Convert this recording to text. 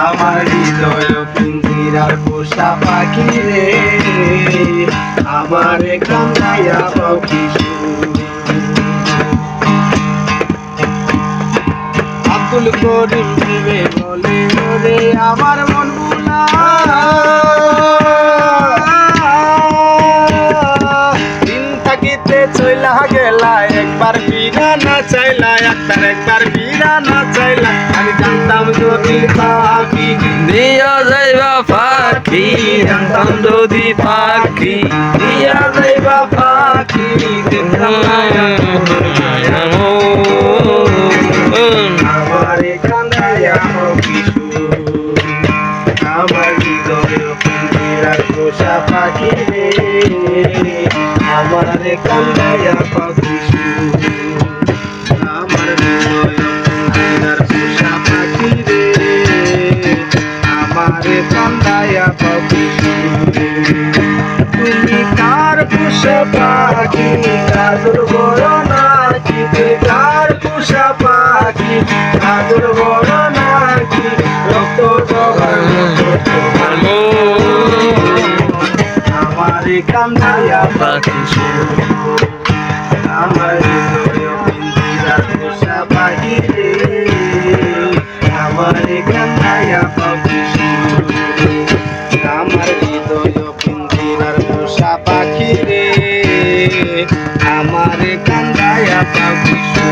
আমার হৃদয় পিঞ্জিরার পোষা পাখি রে। আমার কান্দাইয়া পাখি আব্দুল করিম বলে ওরে আমার থাকিতে চইলা গেলা, একবার বিনা না চাইলা, একবার একবার বিনা না চাইলা আমি জানতাম যদি পাখি দিয়া যাইবা পাখি, জানতাম যদি পাখি দিয়া যাইবা পাখি দেখতাম এত মায়া। আমারে কিছু আমার হৃদয় পাখি রে আমারে কান্দাইয়া কিছু আমার হৃদয় পিঞ্জিরার পোষা পাখি রে। আমারে কান্দাইয়া কিছু তুমি কার পোষা পাখি? কাদর বড় নাকি? কার পোষা পাখি? কাদর বড় নাকি? রক্ত জগার বাতাসে আমার বাহিরে আমার কান্দায় পাপিসে আমার হৃদয় পিন্দিরার পোষা পাখি রে আমার কান্দায় পাপিসে